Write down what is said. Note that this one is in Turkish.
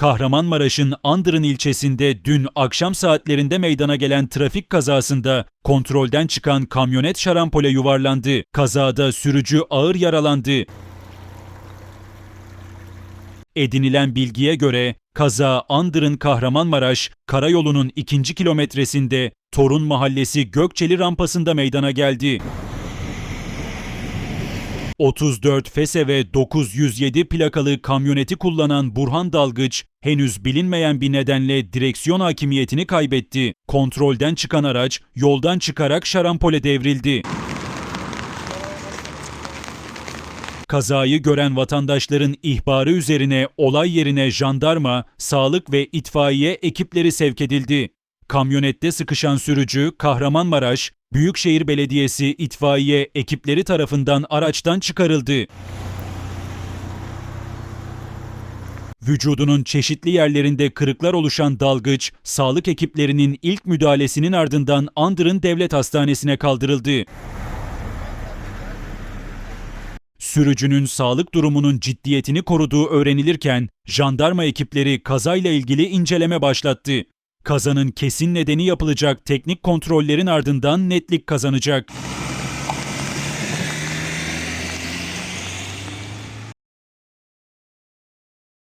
Kahramanmaraş'ın Andırın ilçesinde dün akşam saatlerinde meydana gelen trafik kazasında kontrolden çıkan kamyonet şarampole yuvarlandı. Kazada sürücü ağır yaralandı. Edinilen bilgiye göre kaza Andırın Kahramanmaraş karayolunun ikinci kilometresinde Torun Mahallesi Gökçeli rampasında meydana geldi. 34 FESE ve 907 plakalı kamyoneti kullanan Burhan Dalgıç henüz bilinmeyen bir nedenle direksiyon hakimiyetini kaybetti. Kontrolden çıkan araç yoldan çıkarak şarampole devrildi. Kazayı gören vatandaşların ihbarı üzerine olay yerine jandarma, sağlık ve itfaiye ekipleri sevk edildi. Kamyonette sıkışan sürücü Kahramanmaraş, Büyükşehir Belediyesi itfaiye ekipleri tarafından araçtan çıkarıldı. Vücudunun çeşitli yerlerinde kırıklar oluşan dalgıç, sağlık ekiplerinin ilk müdahalesinin ardından Andırın Devlet Hastanesi'ne kaldırıldı. Sürücünün sağlık durumunun ciddiyetini koruduğu öğrenilirken jandarma ekipleri kazayla ilgili inceleme başlattı. Kazanın kesin nedeni yapılacak teknik kontrollerin ardından netlik kazanacak.